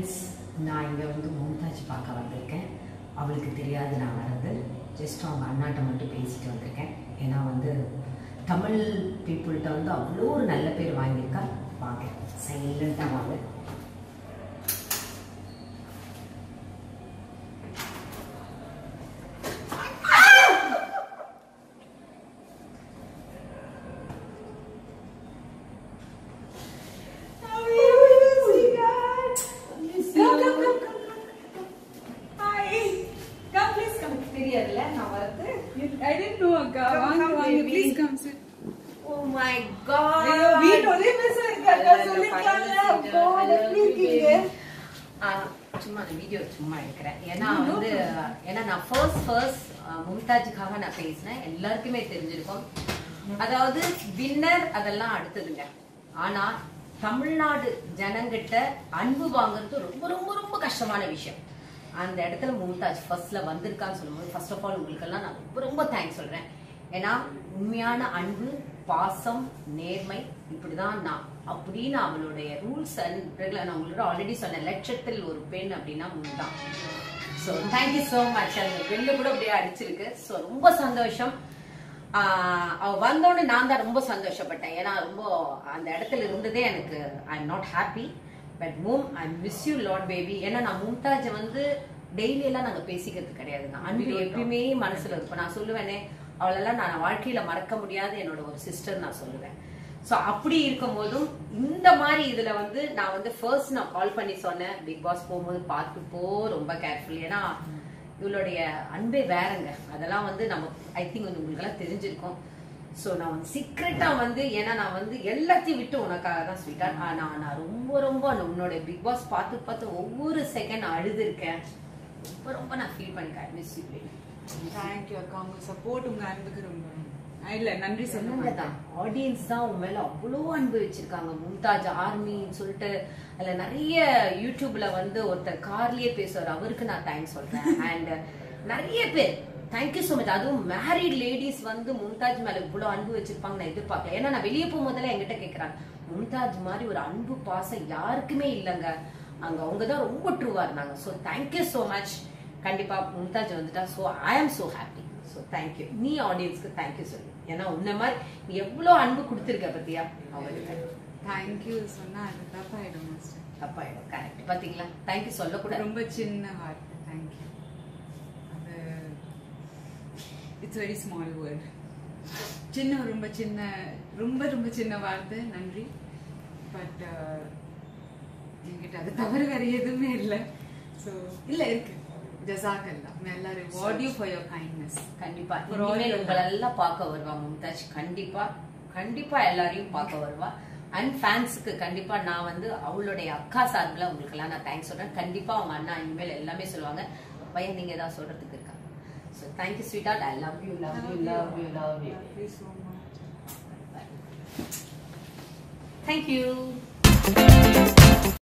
Friends நான் இங்கே வந்து மும்தாஜ் பார்க்க வந்திருக்கேன். அவளுக்கு தெரியாது நான் வர்றது. ஜஸ்ட் அவங்க அண்ணாட்ட மட்டும் பேசிட்டு வந்திருக்கேன். ஏன்னா வந்து தமிழ் பீப்புள்கிட்ட வந்து அவ்வளோ ஒரு நல்ல பேர் வாங்கியிருக்கா. வாங்க சைலண்ட்டாக வாங்க. தெரியாதுல்ல நான் வரது I didn't know அக்கா. வாங்க வாங்க. Please come sit oh my god ஐயோ வீட் ஒரே மிஸ் இருக்கு சொல்லிக்கலாம்ல அப்போ எப்படி இருக்கீங்க சும்மா அந்த வீடியோ சும்மா எடுக்கிறேன். ஏன்னா வந்து ஏன்னா நான் ஃபர்ஸ்ட் ஃபர்ஸ்ட் மும்தாஜுக்காக நான் பேசினேன். எல்லாருக்குமே தெரிஞ்சிருக்கும். அதாவது வின்னர் அதெல்லாம் அடுத்ததுங்க. ஆனா தமிழ்நாடு ஜனங்கிட்ட அன்பு வாங்குறது ரொம்ப ரொம்ப ரொம்ப கஷ்டமான விஷயம். அந்த இடத்துல மும்தாஜ் ஃபர்ஸ்ட்ல வந்திருக்கான்னு சொல்லும்போது ஃபர்ஸ்ட் ஆஃப் ஆல் உங்களுக்கெல்லாம் நான் ரொம்ப ரொம்ப தேங்க்ஸ் சொல்றேன். ஏன்னா உண்மையான அன்பு பாசம் நேர்மை இப்படிதான் நான் அப்படின்னு அவளுடைய ரூல்ஸ் அண்ட் நான் உங்களோட ஆல்ரெடி சொன்னேன் லட்சத்தில் ஒரு பெண் அப்படின்னா முன்தான் so thank you so much அந்த பெண்ணு கூட அப்படியே அடிச்சிருக்கு. ஸோ ரொம்ப சந்தோஷம். அவ வந்தோடனே நான் தான் ரொம்ப சந்தோஷப்பட்டேன். ஏன்னா ரொம்ப அந்த இடத்துல இருந்ததே எனக்கு I am not happy but மூம் I miss you lot baby ஏன்னா நான் மும்தாஜ் வந்து டெய்லி எல்லாம் நாங்க பேசிக்கிறது கிடையாதுங்க அன்பு எப்பயுமே மனசுல இருக்கும் நான் சொல்லுவேனே அவளெல்லாம் நான் வாழ்க்கையில மறக்க முடியாத என்னோட ஒரு சிஸ்டர் நான் சொல்லுவேன். ஸோ அப்படி இருக்கும் போதும் இந்த மாதிரி இதுல வந்து நான் வந்து ஃபர்ஸ்ட் நான் கால் பண்ணி சொன்னேன். பிக் பாஸ் போகும்போது பார்த்து போ ரொம்ப கேர்ஃபுல் ஏன்னா இவளுடைய அன்பே வேறங்க. அதெல்லாம் வந்து நம்ம ஐ திங்க் வந்து உங்களுக்கெல்லாம் தெரிஞ்சிருக்கும். ஸோ நான் வந்து சீக்ரெட்டாக வந்து ஏன்னா நான் வந்து எல்லாத்தையும் விட்டு உனக்காக தான் ஸ்வீட்டா நான் நான் ரொம்ப ரொம்ப உன்னோட பிக் பாஸ் பார்த்து பார்த்து ஒவ்வொரு செகண்ட் அழுதுருக்கேன். ரொம்ப ரொம்ப நான் ஃபீல் பண்ணிக்கிறேன் மிஸ் யூ தேங்க் யூ அக்கா. உங்க சப்போர்ட் உங்க அன்புக்கு ரொம்ப இல்ல நன்றி சொல்ல மாட்டேன். தான் ஆடியன்ஸ் தான் உன் மேல அவ்வளோ அன்பு வச்சிருக்காங்க. மும்தாஜ் ஆர்மின்னு சொல்லிட்டு அதுல நிறைய யூடியூப்ல வந்து ஒருத்தர் கார்லயே பேசுவார். அவருக்கு நான் தேங்க்ஸ் சொல்றேன். அண்ட் நிறைய பேர் தேங்க்யூ ஸோ மச் அதுவும் மேரிட் லேடிஸ் வந்து மும்தாஜ் மேல இவ்வளோ அன்பு வச்சிருப்பாங்க நான் எதிர்பார்க்கல. ஏன்னா நான் வெளியே போகும்போதெல்லாம் என்கிட்ட கேட்கறாங்க மும்தாஜ் மாதிரி ஒரு அன்பு பாசம் யாருக்குமே இல்லைங்க. அங்க அவங்க தான் ரொம்ப ட்ரூவா இருந்தாங்க. ஸோ தேங்க்யூ ஸோ மச் கண்டிப்பா மும்தாஜ் வந்துட்டா. So I am so happy so thank you நீ ஆடியன்ஸ்க்கு தேங்க்யூ சொல்லு. ஏன்னா உன்ன மாதிரி நீ எவ்வளோ அன்பு கொடுத்துருக்க பத்தியா? அவங்களுக்கு தேங்க் யூ சொன்னா அது தப்பாயிடும் தப்பாயிடும். கரெக்ட் பாத்தீங்களா? தேங்க்யூ சொல்லக்கூடாது. ரொம்ப சின்ன வார்த்தை. தேங்க் யூ அது இட்ஸ் வெரி ஸ்மால் வேர்ட் சின்ன ரொம்ப சின்ன ரொம்ப ரொம்ப சின்ன வார்த்தை. நன்றி. பட் என்கிட்ட அது தவிர வேற எதுவுமே இல்லை. ஸோ இல்லை இருக்கு. ஜசாக்கல்லா மேல reward you for your kindness கண்டிப்பா. For all இனிமேல் your உங்களை எல்லாம் பார்க்க வருவா மும்தாஜ். கண்டிப்பா. கண்டிப்பா எல்லாரையும் பார்க்க வருவா. அண்ட் ஃபேன்ஸுக்கு கண்டிப்பா நான் வந்து அவளுடைய அக்கா சார்பில் உங்களுக்கு எல்லாம் நான் தேங்க்ஸ் சொல்றேன். கண்டிப்பா அவங்க அண்ணா இனிமேல் எல்லாமே சொல்லுவாங்க. பையன் நீங்க ஏதாவது சொல்றதுக்கு இருக்காங்க So thank you, sweetheart. I love you, love, love you, love you, love you. Love you so much. Bye. Thank you.